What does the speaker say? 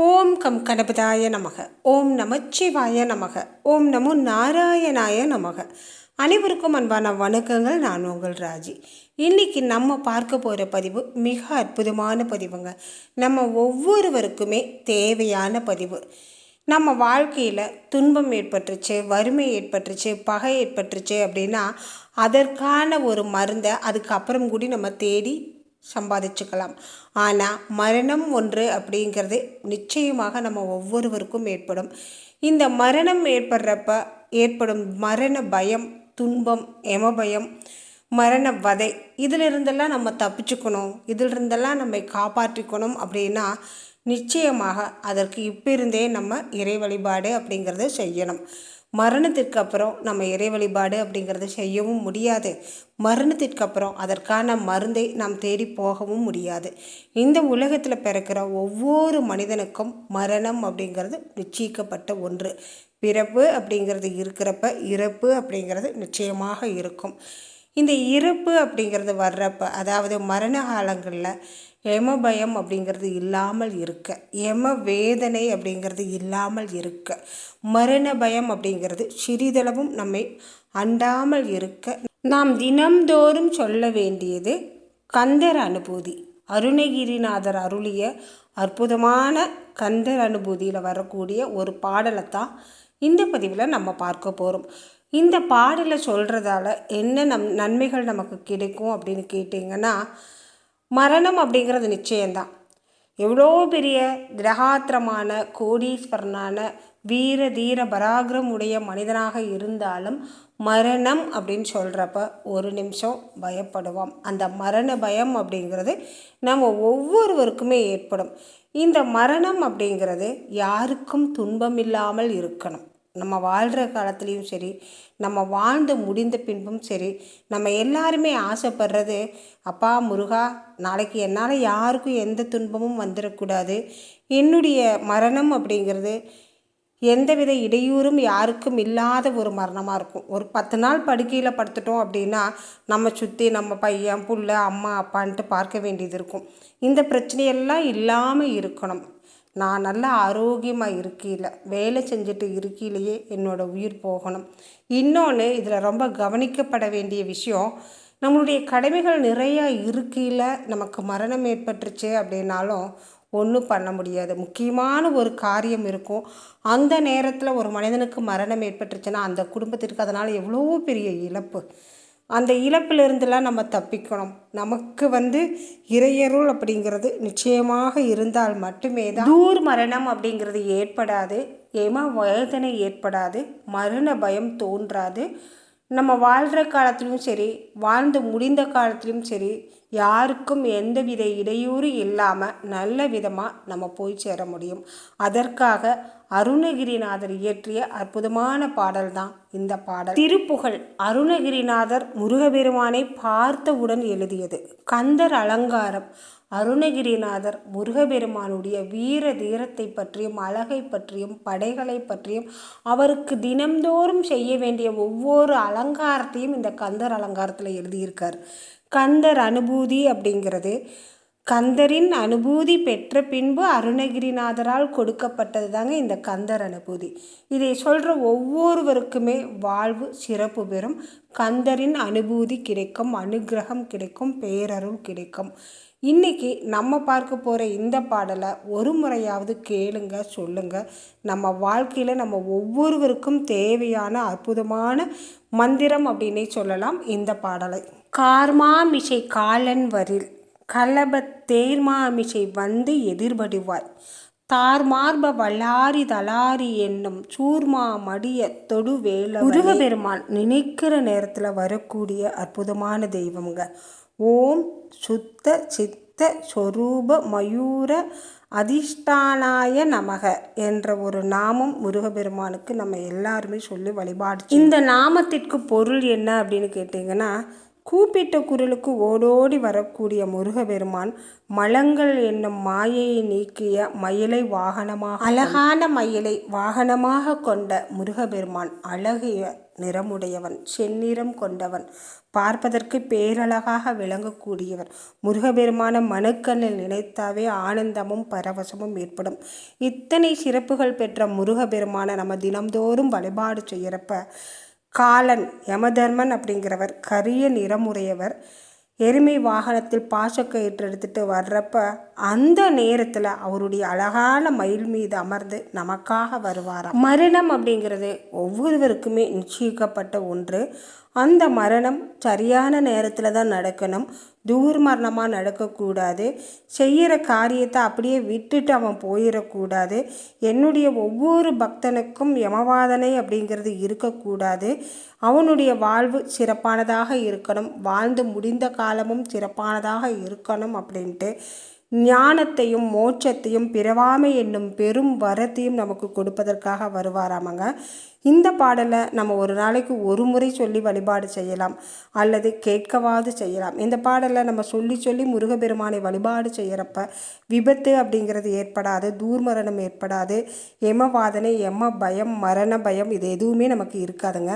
ஓம் come கணபதாய நமக. ஓம் நமச்சிவாய நமக. ஓம் நமோ நாராயணாய நமக. அனைவருக்கும் அன்பான வணக்கங்கள். நான் உங்கள் ராஜி. இன்றைக்கி நம்ம பார்க்க போகிற பதிவு மிக அற்புதமான பதிவுங்க. நம்ம ஒவ்வொருவருக்குமே தேவையான பதிவு. நம்ம வாழ்க்கையில் துன்பம் ஏற்பட்டுருச்சு வறுமை ஏற்பட்டுருச்சு பகை ஏற்பட்டுருச்சு அப்படின்னா அதற்கான ஒரு மருந்தை அதுக்கப்புறம் கூடி நம்ம தேடி சம்பாதிச்சுக்கலாம். ஆனால் மரணம் ஒன்று அப்படிங்கிறது நிச்சயமாக நம்ம ஒவ்வொருவருக்கும் ஏற்படும். இந்த மரணம் ஏற்படுறப்ப ஏற்படும் மரண பயம் துன்பம் எமபயம் மரண வதை இதிலிருந்தெல்லாம் நம்ம தப்பிச்சுக்கணும் இதிலிருந்தெல்லாம் நம்மை காப்பாற்றிக்கணும் அப்படின்னா நிச்சயமாக அதற்கு இப்போ இருந்தே நம்ம இறை வழிபாடு அப்படிங்கிறத செய்யணும். மரணத்திற்கு அப்புறம் நம்ம இறை வழிபாடு அப்படிங்கிறத செய்யவும் முடியாது. மரணத்திற்கு அப்புறம் அதற்கான மருந்தை நாம் தேடி போகவும் முடியாது. இந்த உலகத்தில் பிறக்கிற ஒவ்வொரு மனிதனுக்கும் மரணம் அப்படிங்கிறது நிச்சயிக்கப்பட்ட ஒன்று. பிறப்பு அப்படிங்கிறது இருக்கிறப்ப இறப்பு அப்படிங்கிறது நிச்சயமாக இருக்கும். இந்த இறப்பு அப்படிங்கிறது வர்றப்ப அதாவது மரண காலங்களில் எம பயம் அப்படிங்கிறது இல்லாமல் இருக்க எம வேதனை அப்படிங்கிறது இல்லாமல் இருக்க மரண பயம் அப்படிங்கிறது சிறிதளவும் நம்மை அண்டாமல் இருக்க நாம் தினம்தோறும் சொல்ல வேண்டியது கந்தர் அனுபூதி. அருணகிரிநாதர் அருளிய அற்புதமான கந்தர் அனுபூதியில் வரக்கூடிய ஒரு பாடலை தான் இந்த பதிவில் நம்ம பார்க்க போகிறோம் இந்த பாடலை சொல்கிறதால என்ன நம் நன்மைகள் நமக்கு கிடைக்கும் அப்படின்னு கேட்டிங்கன்னா மரணம் அப்படிங்கிறது நிச்சயம்தான். எவ்வளோ பெரிய கிரகாத்திரமான கோடீஸ்வரனான வீர தீர பராக்கிரம் உடைய மனிதனாக இருந்தாலும் மரணம் அப்படின்னு சொல்கிறப்ப ஒரு நிமிஷம் பயப்படுவோம். அந்த மரண பயம் அப்படிங்கிறது நம்ம ஒவ்வொருவருக்குமே ஏற்படும். இந்த மரணம் அப்படிங்கிறது யாருக்கும் துன்பம் இல்லாமல் இருக்கணும். நம்ம வாழ்கிற காலத்துலேயும் சரி நம்ம வாழ்ந்து முடிந்த பின்பும் சரி நம்ம எல்லாருமே ஆசைப்படுறது அப்பா முருகா நாளைக்கு என்னால் யாருக்கும் எந்த துன்பமும் வந்துடக்கூடாது என்னுடைய மரணம் அப்படிங்கிறது எந்தவித இடையூறும் யாருக்கும் இல்லாத ஒரு மரணமாக இருக்கும். ஒரு பத்து நாள் படுக்கையில் படுத்துட்டோம் அப்படின்னா நம்ம சுற்றி நம்ம பையன் புள்ள அம்மா அப்பான்ட்டு பார்க்க வேண்டியது இருக்கும். இந்த பிரச்சனையெல்லாம் இல்லாமல் இருக்கணும். நான் நல்லா ஆரோக்கியமாக இருக்கையில் வேலை செஞ்சுட்டு இருக்கையிலேயே என்னோடய உயிர் போகணும். இன்னொன்று இதில் ரொம்ப கவனிக்கப்பட வேண்டிய விஷயம் நம்மளுடைய கடமைகள் நிறையா இருக்கையில் நமக்கு மரணம் ஏற்பட்டுருச்சு அப்படின்னாலும் ஒன்றும் பண்ண முடியாது. முக்கியமான ஒரு காரியம் இருக்கும். அந்த நேரத்தில் ஒரு மனிதனுக்கு மரணம் ஏற்பட்டுருச்சுன்னா அந்த குடும்பத்திற்கு அதனால் எவ்வளோ பெரிய இழப்பு. அந்த இழப்பிலிருந்துலாம் நம்ம தப்பிக்கணும். நமக்கு வந்து இறையருள் அப்படிங்கிறது நிச்சயமாக இருந்தால் மட்டுமே தான் தூர் மரணம் அப்படிங்கிறது ஏற்படாது. ஏமா வேதனை ஏற்படாது. மரண பயம் தோன்றாது. நம்ம வாழ்கிற காலத்திலும் சரி வாழ்ந்து முடிந்த காலத்திலும் சரி யாருக்கும் எந்தவித இடையூறு இல்லாமல் நல்ல விதமாக நம்ம போய் சேர முடியும். அதற்காக அருணகிரிநாதர் இயற்றிய அற்புதமான பாடல் தான் இந்த பாடல். திருப்புகழ் அருணகிரிநாதர் முருகபெருமானை பார்த்தவுடன் எழுதியது. கந்தர் அலங்காரம் அருணகிரிநாதர் முருகபெருமானுடைய வீர தீரத்தை பற்றியும் அழகை பற்றியும் படைகளை பற்றியும் அவருக்கு தினம்தோறும் செய்ய வேண்டிய ஒவ்வொரு அலங்காரத்தையும் இந்த கந்தர் அலங்காரத்தில் எழுதியிருக்கார். கந்தர் அனுபூதி அப்படிங்கிறது. கந்தரின் அனுபூதி பெற்ற பின்பு அருணகிரிநாதரால் கொடுக்கப்பட்டது தாங்க இந்த கந்தர் அனுபூதி. இதை சொல்கிற ஒவ்வொருவருக்குமே வாழ்வு சிறப்பு பெறும். கந்தரின் அனுபூதி கிடைக்கும் அனுகிரகம் கிடைக்கும் பேரருள் கிடைக்கும். இன்றைக்கி நம்ம பார்க்க போகிற இந்த பாடலை ஒரு முறையாவது கேளுங்க சொல்லுங்க. நம்ம வாழ்க்கையில் நம்ம ஒவ்வொருவருக்கும் தேவையான அற்புதமான மந்திரம் அப்படின்னே சொல்லலாம். இந்த பாடலை கார்மாமிசை காலன் வரில் கலபத் தேர்மாமிசை வந்து எதிர்படுவாய். தார்மார்ப வல்லாரி தலாரி என்னும் சூர்மா மடிய தொடுவேல முருகபெருமான் நினைக்கிற நேரத்தில் வரக்கூடிய அற்புதமான தெய்வங்க ஓம் சுத்த சித்த சொரூப மயூர அதிஷ்டானாய நமக என்ற ஒரு நாமம் முருகபெருமானுக்கு நம்ம எல்லாருமே சொல்லி வழிபாடு இந்த நாமத்திற்கு பொருள் என்ன அப்படின்னு கேட்டிங்கன்னா கூப்பிட்ட குரலுக்கு ஓடோடி வரக்கூடிய முருகபெருமான் மலங்கள் என்னும் மாயையை நீக்கிய மயிலை வாகனமாக அழகான மயிலை வாகனமாக கொண்ட முருகபெருமான் அழகிய நிறமுடையவன் செந்நிறம் கொண்டவன் பார்ப்பதற்கு பேரழகாக விளங்கக்கூடியவர். முருகபெருமான மனுக்கண்ணில் நினைத்தாவே ஆனந்தமும் பரவசமும் ஏற்படும். இத்தனை சிறப்புகள் பெற்ற முருகபெருமான நம்ம தினம்தோறும் வழிபாடு செய்கிறப்ப காலன் யமதர்மன் அப்படிங்கிறவர் கரிய நிறமுடையவர் எருமை வாகனத்தில் பாசக்கயிற்று எடுத்துகிட்டு வர்றப்ப அந்த நேரத்தில் அவருடைய அழகான மயில் மீது அமர்ந்து நமக்காக வருவாராம். மரணம் அப்படிங்கிறது ஒவ்வொருவருக்குமே நிச்சயிக்கப்பட்ட ஒன்று. அந்த மரணம் சரியான நேரத்தில் தான் நடக்கணும். தூர்மரணமாக நடக்கக்கூடாது. செய்கிற காரியத்தை அப்படியே விட்டுட்டு அவன் போயிடக்கூடாது என்னுடைய ஒவ்வொரு பக்தனுக்கும் யமவாதனை அப்படிங்கிறது இருக்கக்கூடாது. அவனுடைய வாழ்வு சிறப்பானதாக இருக்கணும். வாழ்ந்து முடிந்த காலமும் சிறப்பானதாக இருக்கணும் அப்படின்ட்டு ஞானத்தையும் மோட்சத்தையும் பிறவாமை என்னும் பெரும் வரத்தையும் நமக்கு கொடுப்பதற்காக வருவாராமங்க. இந்த பாடலை நம்ம ஒரு நாளைக்கு ஒரு முறை சொல்லி வழிபாடு செய்யலாம் அல்லது கேட்கவாது செய்யலாம். இந்த பாடலை நம்ம சொல்லி சொல்லி முருகப்பெருமானை வழிபாடு செய்கிறப்ப விபத்து அப்படிங்கிறது ஏற்படாது தூர்மரணம் ஏற்படாது. எம வாதனை எம பயம் மரண பயம் இது எதுவுமே நமக்கு இருக்காதுங்க.